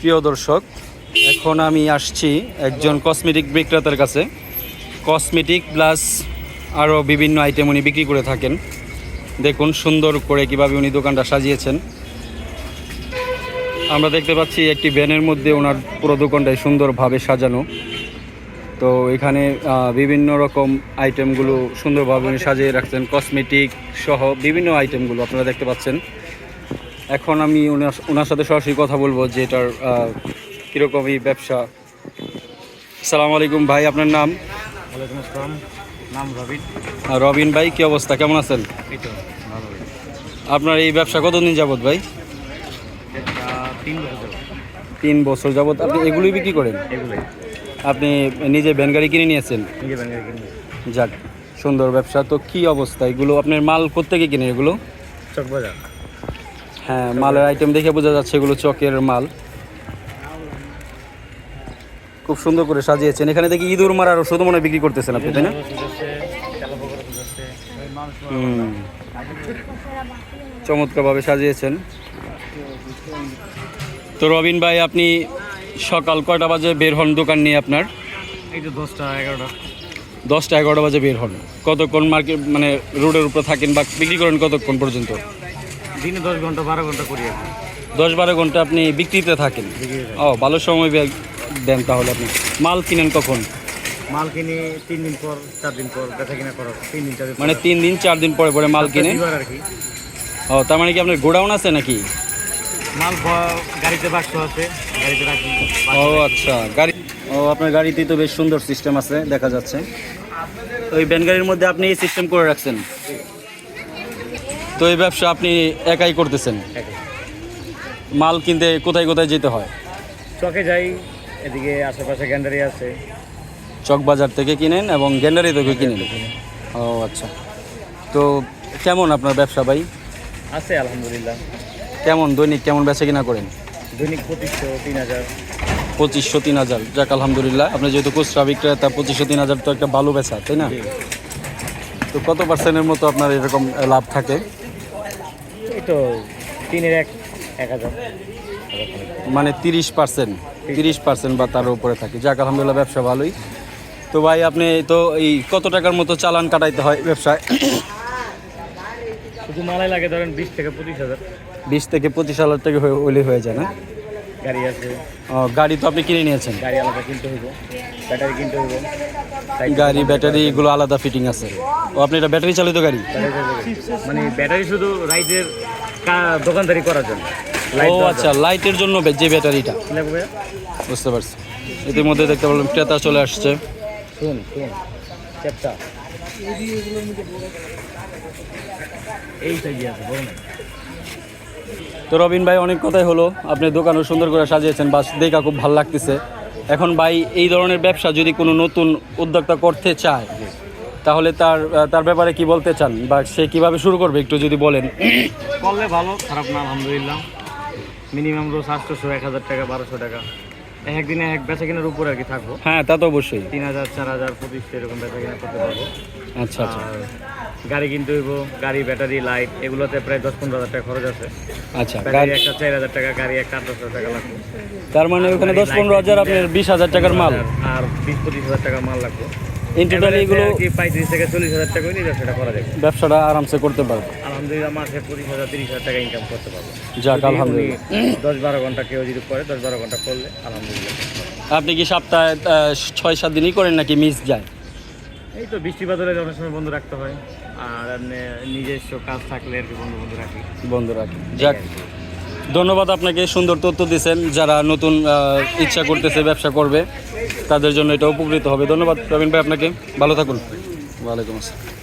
প্রিয় দর্শক, এখন আমি আসছি একজন কসমেটিক বিক্রেতার কাছে। কসমেটিক প্লাস আরও বিভিন্ন আইটেম উনি বিক্রি করে থাকেন। দেখুন সুন্দর করে কীভাবে উনি দোকানটা সাজিয়েছেন। আমরা দেখতে পাচ্ছি একটি ভ্যানের মধ্যে ওনার পুরো দোকানটাই সুন্দরভাবে সাজানো। তো এখানে বিভিন্ন রকম আইটেমগুলো সুন্দরভাবে উনি সাজিয়ে রাখছেন। কসমেটিক সহ বিভিন্ন আইটেমগুলো আপনারা দেখতে পাচ্ছেন। এখন আমি ওনার ওনার সাথে সরাসরি কথা বলব যে এটার আহ, কীরকম এই ব্যবসা। সালাম আলাইকুম ভাই আপনার নাম? ওয়ালাইকুম আসসালাম। নাম রবিন। রবিন ভাই কী অবস্থা? কেমন আছেন? আপনার এই ব্যবসা কতদিন যাবত ভাই? তিন বছর যাব তিন বছর যাবত আপনি এগুলোই বিক্রি করেন? আপনি নিজে ভ্যান গাড়ি কিনে নিয়েছেন? যাক সুন্দর ব্যবসা। তো কি অবস্থা? এগুলো আপনার মাল কোথেকে কিনে এগুলো? চকবাজার। হ্যাঁ মালের আইটেম দেখে বোঝা যাচ্ছে এগুলো চকের মাল। খুব সুন্দর করে সাজিয়েছেন। এখানে দেখি ইঁদুর মারার ওষুধ মনে বিক্রি করতেছেন আপনি তাই না? চমৎকারভাবে সাজিয়েছেন। তো রবিন ভাই আপনি সকাল কয়টা বাজে বের হন দোকান নিয়ে আপনার? এই তো দশটা এগারোটা। দশটা এগারোটা বাজে বের হন। কতক্ষণ মার্কেট মানে রোডের উপরে থাকেন বা বিক্রি করেন কতক্ষণ পর্যন্ত? দিনে দশ ঘণ্টা বারো ঘণ্টা করি আর কি। দশ বারো ঘণ্টা আপনি বিক্রিতে থাকেন? ও ভালো সময় দেন তাহলে আপনি। মাল কিনেন কখন? মাল কিনি তিন দিন পর চার দিন পর বেচা কিনা করো তিন দিন চার দিন মানে তিন দিন চার দিন পরে পরে মাল কিনেন? দিবার আর কি। ও তার মানে কি আপনার গোডাউন আছে নাকি? মাল ভ- গাড়িতে বাক্স আছে গাড়িতে রাখি ও আচ্ছা গাড়ি ও আপনার গাড়িতেই তো বেশ সুন্দর সিস্টেম আছে দেখা যাচ্ছে। ওই ব্যান গাড়ির মধ্যে আপনি এই সিস্টেম করে রাখছেন? তো এই ব্যবসা আপনি একাই করতেছেন? মাল কিনতে কোথায় কোথায় যেতে হয়? চকে যাই এদিকে আশেপাশে গ্যান্ডারি আছে। চক বাজার থেকে কিনেন এবং গ্যান্ডারি থেকে কিনেন? ও আচ্ছা। তো কেমন আপনার ব্যবসা ভাই? আছে আলহামদুলিল্লাহ। কেমন? দৈনিক কেমন বেচা কিনা করেন? দৈনিক পঁচিশশো তিন হাজার। পঁচিশশো তিন হাজার। যাক আলহামদুলিল্লাহ। আপনি যেহেতু খুচরা বিক্রেতা পঁচিশশো তিন হাজার তো একটা ভালো বেচা তাই না? তো কত পার্সেন্টের মতো আপনার এরকম লাভ থাকে? তো তিনের এক এক হাজার। মানে তিরিশ পার্সেন্ট তিরিশ পার্সেন্ট বা তার উপরে থাকে। যাক আলহামদুলিল্লাহ ব্যবসা ভালোই। তো ভাই আপনি তো এই কত টাকার মতো চালান কাটাইতে হয় ব্যবসায়? শুধু মালাই লাগে ধরেন বিশ থেকে পঁচিশ হাজার। বিশ থেকে পঁচিশ হাজার টাকা হয়ে- হলে হয়ে যায় না? গাড়ি আছে। ও, গাড়ি তো আপনি কিনে নিয়েছেন? গাড়ি আলাদা কিনতে হইব। ব্যাটারি কিনতে হইব। গাড়ি ব্যাটারি এগুলো আলাদা ফিটিং আছে। ও আপনি এটা ব্যাটারি চালিত গাড়ি? মানে ব্যাটারি শুধু রাইডের দোকানদারি করার জন্য। ও আচ্ছা লাইটের জন্য বে- যে ব্যাটারিটা? বুঝতে পারছি। ইতিমধ্যে দেখতে পারলাম ক্রেতা চলে আসছে। শুন শুন চ্যাপটা আছে তো রবিন ভাই অনেক কথাই হলো। আপনি দোকানও সুন্দর করে সাজিয়েছেন বাস দেখা খুব ভালো লাগতেছে। এখন ভাই এই ধরনের ব্যবসা যদি কোনো নতুন উদ্যোক্তা করতে চায় তাহলে তার তার ব্যাপারে কি বলতে চান? বা সে কীভাবে শুরু করবে? একটু যদি বলেন। করলে ভালো খারাপ না আলহামদুলিল্লাহ। মিনিমাম রোজ আটশোশো এক হাজার টাকা বারোশো টাকা। এক একদিনে এক বেচা কেনার উপর আর কি থাকব। হ্যাঁ তা তো অবশ্যই। তিন হাজার চার হাজার পঁচিশশো এরকম বেচা কিনা করতে পারব। আচ্ছা আচ্ছা। আর গাড়ি কিনতে হইব গাড়ি ব্যাটারি লাইট এগুলোতে প্রায় দশ পনেরো হাজার টাকা খরচ আছে। আচ্ছা গাড়ি একটা চার হাজার টাকা গাড়ি একটা আট দশ হাজার টাকা লাগবে। তার মানে ওখানে দশ পনেরো হাজার আপনার বিশ হাজার টাকার মাল। আর বিশ পঁচিশ হাজার টাকার মাল লাগবে। ইন টোটাল এগুলো কি পঁয়ত্রিশ থেকে চল্লিশ হাজার টাকা নিয়ে ব্যবসাটা করা যাবে। ব্যবসাটা আরামসে করতে পারবে। আলহামদুলিল্লাহ মাসে পঁচিশ হাজার তিরিশ হাজার টাকা ইনকাম করতে পারব। যাক আলহামদুলিল্লাহ। দশ বারো ঘণ্টা কেউ যদি করে দশ বারো ঘণ্টা করলে আলহামদুলিল্লাহ। আপনি কি সপ্তাহে আহ, ছয় সাত দিনই করেন নাকি মিস যায়? এই তো বৃষ্টি বাদলে অনেক সময় বন্ধ রাখতে হয়। আর এমনি নিজস্ব কাজ থাকলে আর কি বন্ধু বন্ধ রাখি। বন্ধ রাখি। যাক ধন্যবাদ আপনাকে সুন্দর তথ্য দিয়েছেন। যারা নতুন ইচ্ছা করতেছে, ব্যবসা করবে, তাদের জন্য এটা উপকৃত হবে। ধন্যবাদ প্রবীণ ভাই আপনাকে। ভালো থাকুন। ওয়ালাইকুম আসসালাম।